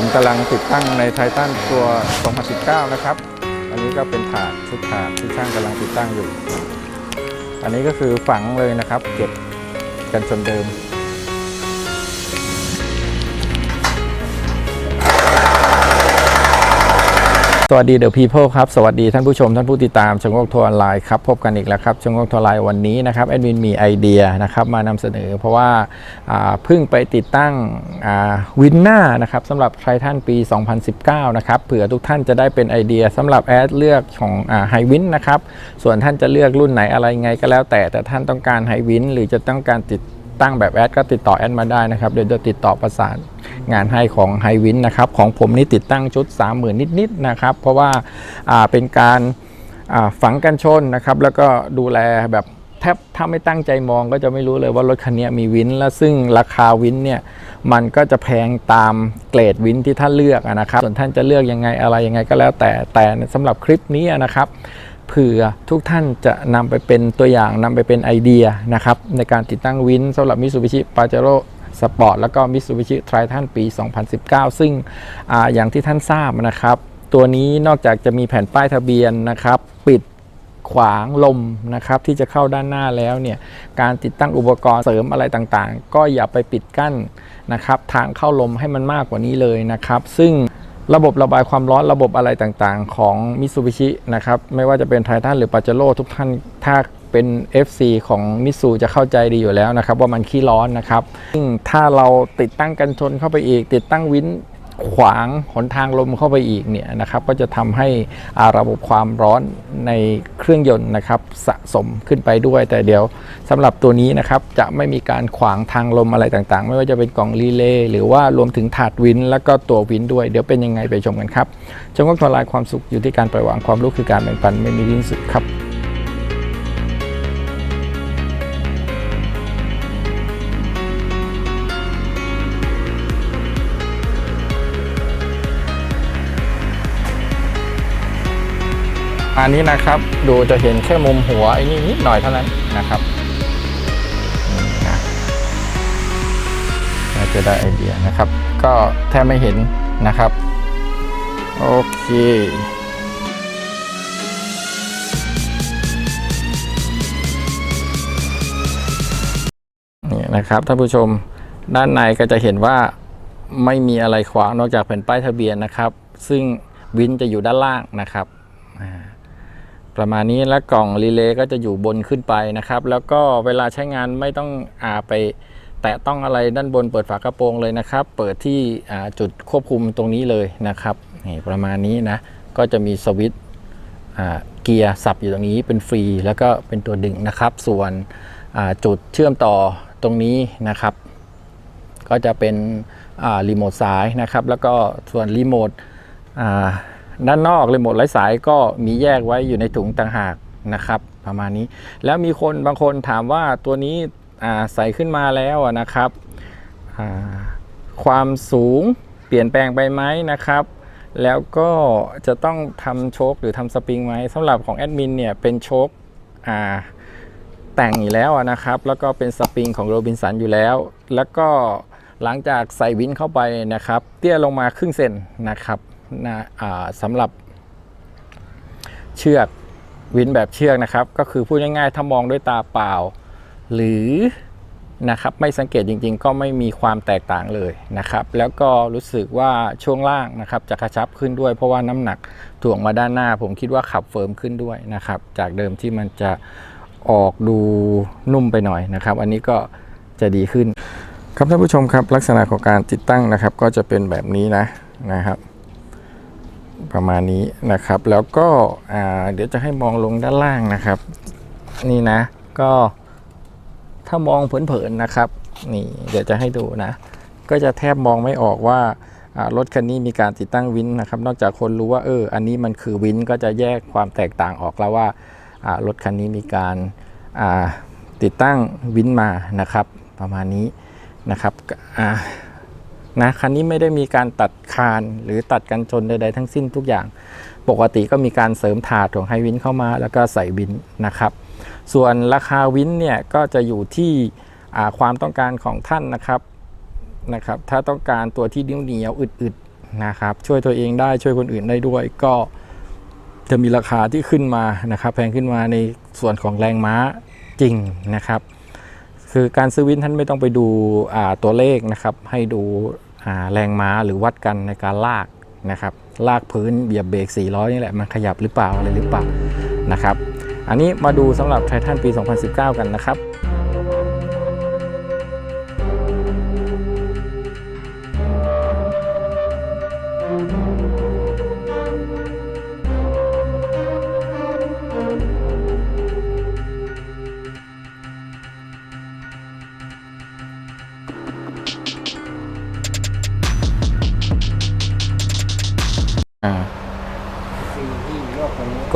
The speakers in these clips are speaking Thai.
ผมกำลังติดตั้งในไททันตัว 2019 นะครับ อันนี้ก็เป็นถาดชุดถาดที่ช่างกำลังติดตั้งอยู่ อันนี้ก็คือฝังเลยนะครับ เก็บกันชนเดิม สวัสดีเดอะพีเพิลครับ สวัสดีท่านผู้ชมท่านผู้ติดตามชงโงกทัวร์ออนไลน์ครับพบกันอีกแล้วครับชงโงกทัวร์ออนไลน์วันนี้นะครับแอดมินมีไอเดียนะครับมานำเสนอ เพราะว่าเพิ่งไปติดตั้งวินหน้านะครับสำหรับไททันปี 2019 นะครับเผื่อทุกท่านจะได้เป็นไอเดียสำหรับแอดเลือกของไฮวินนะครับส่วนท่านจะเลือกรุ่นไหนอะไรไงก็แล้วแต่แต่ท่านต้องการไฮวินหรือจะต้องการติด ตั้งแบบแอดก็ติดต่อแอดมาได้นะครับ เดี๋ยวจะติดต่อประสานงานให้ของไฮวินนะครับของผมนี่ติดตั้งชุด 30,000 นิดๆนะครับ เพราะว่าอ่าเป็นการอ่าฝังกันชนนะครับ แล้วก็ดูแลแบบแทบถ้าไม่ตั้งใจมองก็จะไม่รู้เลยว่ารถคันนี้มีวินและซึ่งราคาวินเนี่ยมันก็จะแพงตามเกรดวินที่ท่านเลือกนะครับ ส่วนท่านจะเลือกยังไงอะไรยังไงก็แล้วแต่แต่สำหรับคลิปนี้นะครับ เผื่อทุกท่านจะนำไปเป็นตัวอย่างนำไปเป็นไอเดียนะครับในการติดตั้งวินสำหรับ Mitsubishi Pajero Sport แล้วก็ Mitsubishi Triton ปี 2019 ซึ่งออย่างที่ท่านทราบนะครับ ตัวนี้นอกจากจะมีแผ่นป้ายทะเบียนนะครับ ปิดขวางลมนะครับที่จะเข้าด้านหน้าแล้วเนี่ยการติดตั้งอุปกรณ์เสริมอะไรต่างๆ ก็อย่าไปปิดกั้นนะครับทางเข้าลมให้มันมากกว่านี้เลยนะครับ ซึ่ง ระบบระบายความร้อนระบบอะไรต่างๆ ของมิตซูบิชินะครับไม่ว่าจะเป็นไททันหรือปาเจโร่ทุกท่านถ้าเป็น FC ของมิสูจะเข้าใจดีอยู่แล้วนะครับ ว่ามันขี้ร้อนนะครับซึ่งถ้าเราติดตั้งกันชนเข้าไปอีก ติดตั้งวิน ขวางหนทางลมเข้าไปอีกเนี่ยนะครับก็จะทำให้อาระบบความร้อนในเครื่องยนต์นะครับสะสมขึ้นไปด้วย แต่เดี๋ยวสำหรับตัวนี้นะครับจะไม่มีการขวางทางลมอะไรต่างๆ ไม่ว่าจะเป็นกล่องรีเลย์หรือว่ารวมถึงถาดวิน แล้วก็ตัววินด้วย เดี๋ยวเป็นยังไงไปชมกันครับจงก็ทลายความสุขอยู่ที่การปล่อยวางความรู้คือการแบ่งปันไม่มีที่สุดครับ อันนี้นะครับ ดูจะเห็นแค่มุมหัวไอ้นี่นิดหน่อยเท่านั้นนะครับเราจะได้ไอเดียนะครับ ก็แทบไม่เห็นนะครับ โอเคนี่นะครับท่านผู้ชมด้านในก็จะเห็นว่าไม่มีอะไรขวางนอกจากแผ่นป้ายทะเบียนนะครับ ซึ่งวินจะอยู่ด้านล่างนะครับอ่า ประมาณนี้และกล่องรีเลย์ก็จะอยู่บนขึ้นไปนะครับ แล้วก็เวลาใช้งานไม่ต้องอาไปแตะต้องอะไรด้านบนเปิดฝากระโปรงเลยนะครับ เปิดที่จุดควบคุมตรงนี้เลยนะครับนี่ประมาณนี้นะ ก็จะมีสวิตช์เกียร์สับอยู่ตรงนี้เป็นฟรี แล้วก็เป็นตัวดึงนะครับ ส่วนจุดเชื่อมต่อตรงนี้นะครับ ก็จะเป็นรีโมทสายนะครับ แล้วก็ส่วนรีโมท ด้านนอกรีโมทไร้สายก็มีแยกไว้อยู่ในถุงต่างหากนะครับ ประมาณนี้ แล้วมีคนบางคนถามว่าตัวนี้ใส่ขึ้นมาแล้วนะครับ ความสูงเปลี่ยนแปลงไปไหมนะครับ แล้วก็จะต้องทำโชคหรือทำสปริงไหมสำหรับของแอดมินเนี่ยเป็นโชคแต่งอยู่แล้วนะครับ แล้วก็เป็นสปริงของโรบินสันอยู่แล้ว แล้วก็หลังจากใส่วินเข้าไปนะครับ เตี้ยลงมาครึ่งเซนนะครับ นะสำหรับเชือกวินแบบเชือกนะครับ ก็คือพูดง่ายๆถ้ามองด้วยตาเปล่า หรือนะครับไม่สังเกตจริงๆ ก็ไม่มีความแตกต่างเลยนะครับ แล้วก็รู้สึกว่าช่วงล่างนะครับจะกระชับขึ้นด้วย เพราะว่าน้ำหนักถ่วงมาด้านหน้า ผมคิดว่าขับเฟิร์มขึ้นด้วยนะครับ จากเดิมที่มันจะออกดูนุ่มไปหน่อยนะครับ อันนี้ก็จะดีขึ้น ครับท่านผู้ชมครับลักษณะของการติดตั้งนะครับ ก็จะเป็นแบบนี้นะนะครับ ประมาณนี้นะครับ แล้วก็เดี๋ยวจะให้มองลงด้านล่างนะครับ นี่นะ ก็ถ้ามองเผินๆนะครับ นี่เดี๋ยวจะให้ดูนะ ก็จะแทบมองไม่ออกว่ารถคันนี้มีการติดตั้งวินนะครับ นอกจากคนรู้ว่าเอออันนี้มันคือวินก็จะแยกความแตกต่างออกแล้วว่ารถคันนี้มีการติดตั้งวินมานะครับ ประมาณนี้นะครับอ่า นะคันนี้ไม่ได้มีการตัดคานหรือตัดกันชนใดๆทั้งสิ้นทุกอย่าง ปกติก็มีการเสริมถาดของไฮวินเข้ามา แล้วก็ใส่วินนะครับ ส่วนราคาวินเนี่ยก็จะอยู่ที่ความต้องการของท่านนะครับนะครับ ถ้าต้องการตัวที่เหนียวอึดๆนะครับ ช่วยตัวเองได้ช่วยคนอื่นได้ด้วยก็จะมีราคาที่ขึ้นมานะครับ แพงขึ้นมาในส่วนของแรงม้าจริงนะครับ คือการซื้อวินท่านไม่ต้องไปดูตัวเลขนะครับ ให้ดู หาแรงม้าหรือวัดกันในการลากนะครับ ลากพื้นเบียบเบรก400นี่แหละ มันขยับหรือเปล่าอะไรหรือเปล่านะครับ อันนี้มาดูสำหรับไททันปี 2019 กันนะครับ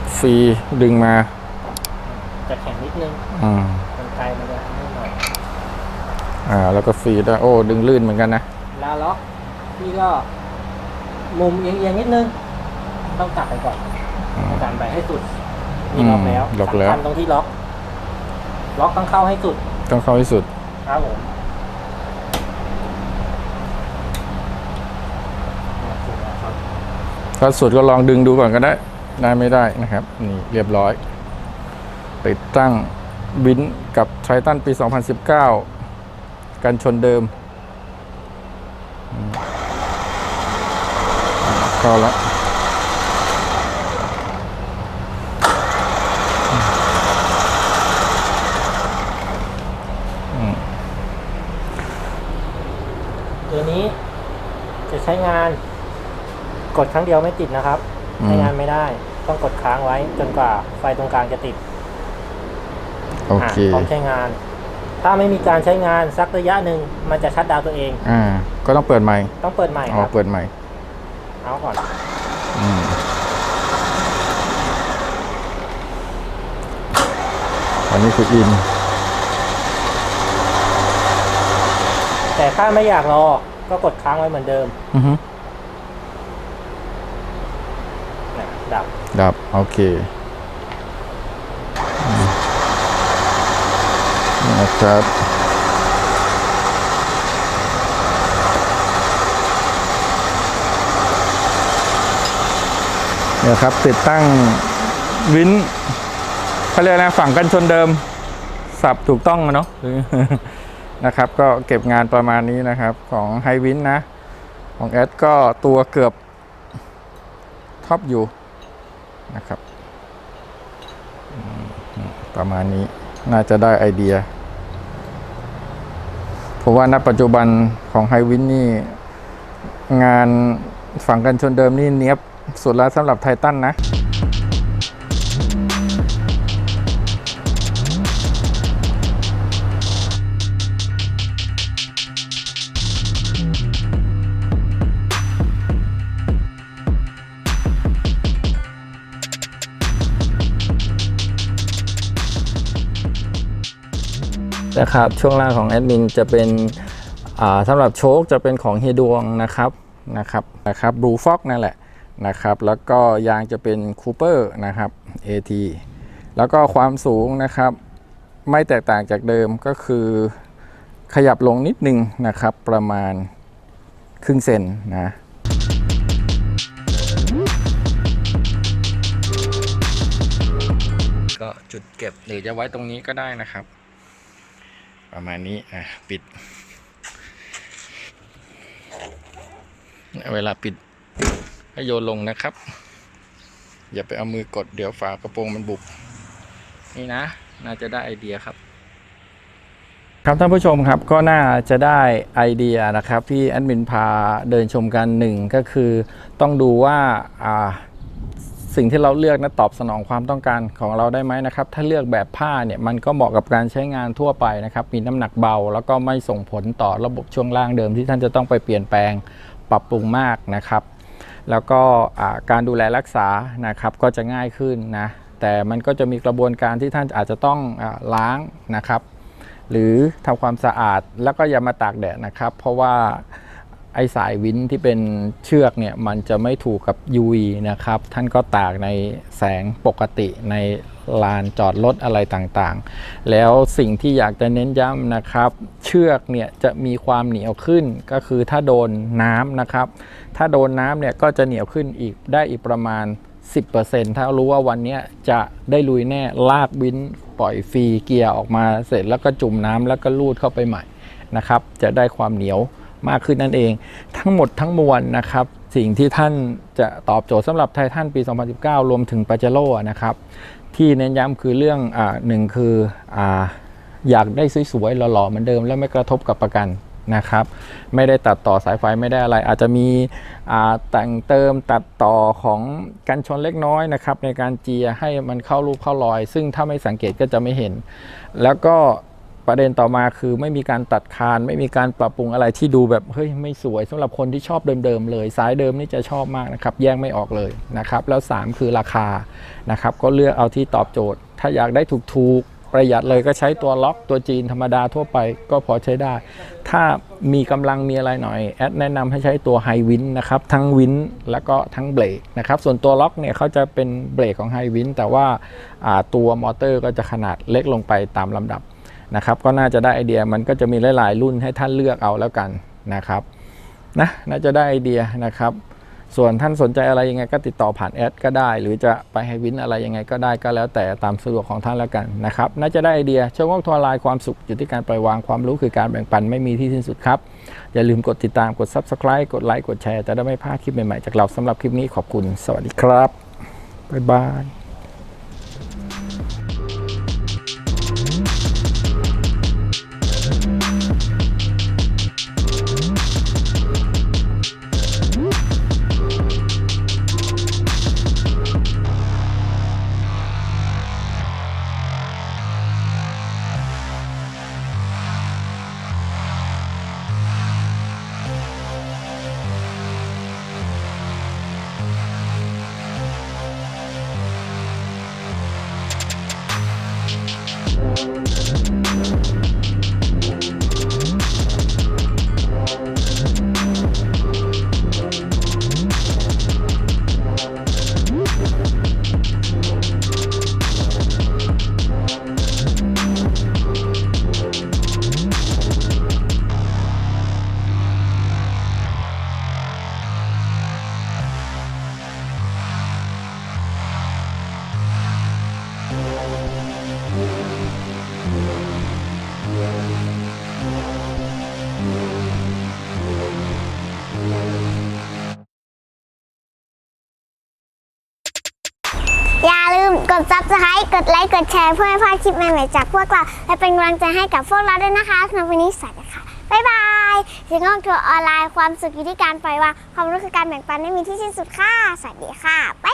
ดฟรีดึงมาจะแข็งนิดนึงอืมมันไกลมันจะนิดหน่อยอ่า แล้วก็ฟรีด้วยโอ้ ดึงลื่นเหมือนกันนะเวลาล็อกพี่ก็ มุมเอียงๆนิดนึง ต้องกลับไปก่อนอืมดันไปให้สุดนี่ล็อกแล้วอืมล็อกแล้วสำคัญตรงที่ล็อก ล็อกต้องเข้าให้สุด ต้องเข้าให้สุดครับผมอ่าสุดแล้วครับถ้าสุดก็ลองดึงดูก่อนก็ได้ ได้ไม่ได้นะครับ นี่เรียบร้อย ติดตั้งบินกับไททันปี 2019 กันชนเดิมอืมเข้าแล้วตัวนี้จะใช้งานกดครั้งเดียวไม่ติดนะครับ ใช้งานไม่ได้ ต้องกดค้างไว้จนกว่าไฟตรงกลางจะติดโอเคอะพร้อมใช้งาน ถ้าไม่มีการใช้งานสักระยะหนึ่งมันจะชัดดาวน์ตัวเองอ่าก็ต้องเปิดใหม่ ต้องเปิดใหม่อ๋คอรับเปิดใหม่ เอาก่อนอืมอันนี้คืออิน แต่ถ้าไม่อยากรอก็กดค้างไว้เหมือนเดิม อือฮึ นะ ดับ ดับ โอเคอืมนะครับเนี่ยครับ ติดตั้งวินเขาเรียกอะไรฝั่งกันชนเดิม สับถูกต้องอะเนาะนะครับ ก็เก็บงานประมาณนี้นะครับของไฮวินนะ ของแอดก็ตัวเกือบท็อปอยู่ นะครับ ประมาณนี้น่าจะได้ไอเดียเพราะว่าณปัจจุบันของไฮวินนี่ งานฝั่งกันชนเดิมนี่เนี้ยบสุดแล้วสำหรับไททันนะ นะครับ ช่วงล่างของแอดมินจะเป็นสำหรับโชคจะเป็นของเฮดวงนะครับนะครับนะครับบลูฟ็อกนั่นแหละนะครับ แล้วก็ยางจะเป็นคูเปอร์นะครับ AT แล้วก็ความสูงนะครับ ไม่แตกต่างจากเดิมก็คือขยับลงนิดนึงนะครับ ประมาณครึ่งเซนนะก็จุดเก็บหรือจะไว้ตรงนี้ก็ได้นะครับ ประมาณนี้อะปิด เวลาปิดให้โยนลงนะครับ อย่าไปเอามือกดเดี๋ยวฝากระโปรงมันบุบนี่นะ น่าจะได้ไอเดียครับครับท่านผู้ชมครับก็น่าจะได้ไอเดียนะครับที่แอดมินพาเดินชมกันหนึ่งก็คือต้องดูว่าอ่า สิ่งที่เราเลือกนะตอบสนองความต้องการของเราได้ไหมนะครับ ถ้าเลือกแบบผ้าเนี่ยมันก็เหมาะกับการใช้งานทั่วไปนะครับ มีน้ำหนักเบา แล้วก็ไม่ส่งผลต่อระบบช่วงล่างเดิมที่ท่านจะต้องไปเปลี่ยนแปลงปรับปรุงมากนะครับ แล้วก็การดูแลรักษานะครับก็จะง่ายขึ้นนะแต่มันก็จะมีกระบวนการที่ท่านอาจจะต้องอล้างนะครับ หรือทำความสะอาดแล้วก็อย่ามาตากแดดนะครับ เพราะว่า ไอสายวินที่เป็นเชือกเนี่ยมันจะไม่ถูกกับ UV นะครับ ท่านก็ตากในแสงปกติในลานจอดรถอะไรต่างๆ แล้วสิ่งที่อยากจะเน้นย้ำนะครับ เชือกเนี่ยจะมีความเหนียวขึ้นก็คือถ้าโดนน้ำนะครับ ถ้าโดนน้ำเนี่ยก็จะเหนียวขึ้นอีกได้อีกประมาณ 10%ถ้ารู้ว่าวันนี้จะได้ลุยแน่ลากวินปล่อยฟรีเกียร์ออกมาเสร็จแล้วก็จุ่มน้ำแล้วก็ลูดเข้าไปใหม่นะครับ จะได้ความเหนียว มากขึ้นนั่นเอง ทั้งหมดทั้งมวลนะครับ สิ่งที่ท่านจะตอบโจทย์สำหรับไททันปี 2019 รวมถึงปาเจโร่นะครับที่เน้นย้ำคือเรื่องอ่าหนึ่งคืออ่าอยากได้สวยๆหล่อๆเหมือนเดิม แล้วไม่กระทบกับประกันนะครับ ไม่ได้ตัดต่อสายไฟไม่ได้อะไร อาจจะมีอ่าแต่งเติมตัดต่อของกันชนเล็กน้อยนะครับในการเจียให้มันเข้ารูปเข้ารอย ซึ่งถ้าไม่สังเกตก็จะไม่เห็น แล้วก็ ประเด็นต่อมาคือไม่มีการตัดคาน ไม่มีการปรับปรุงอะไรที่ดูแบบเฮ้ยไม่สวยสำหรับคนที่ชอบเดิมๆเลยสายเดิมนี่จะชอบมากนะครับแยกไม่ออกเลยนะครับแล้ว 3 คือราคานะครับก็เลือกเอาที่ตอบโจทย์ ถ้าอยากได้ถูกๆประหยัดเลยก็ใช้ตัวล็อกตัวจีนธรรมดาทั่วไปก็พอใช้ได้ ถ้ามีกำลังมีอะไรหน่อยแอดแนะนำให้ใช้ตัวไฮวินนะครับทั้งวินแล้วก็ทั้งเบรกนะครับส่วนตัวล็อกเนี่ยเขาจะเป็นเบรกของไฮวินแต่ว่าอ่าตัวมอเตอร์ก็จะขนาดเล็กลงไปตามลำดับ นะครับก็น่าจะได้ไอเดียมันก็จะมีหลาย ๆ รุ่นให้ท่านเลือกเอาแล้วกันนะครับนะน่าจะได้ไอเดียนะครับ ส่วนท่านสนใจอะไรยังไงก็ติดต่อผ่านแอดก็ได้ หรือจะไปให้วินอะไรยังไงก็ได้ก็แล้วแต่ตามสะดวกของท่านแล้วกันนะครับน่าจะได้ไอเดียช่วงวงทัวร์ไลน์ความสุขอยู่ที่การปล่อยวางความรู้คือการแบ่งปันไม่มีที่สิ้นสุดครับ อย่าลืมกดติดตามกด Subscribe กดไลค์กดแชร์จะได้ไม่พลาดคลิปใหม่ๆจากเราสำหรับคลิปนี้ขอบคุณ สวัสดีครับบ๊ายบาย กดแชร์เพื่อให้พลาดคลิปใหม่ๆจากพวกเรา และเป็นกำลังใจให้กับพวกเราด้วยนะคะสำหรับวันนี้สวัสดีค่ะ บ๊ายบายสิงห้องทัวร์ออนไลน์ความสุขอยู่ที่การปล่อยวางความรู้คือการแบ่งปันไม่มีที่สิ้นสุดค่ะ สวัสดีค่ะ บ๊าย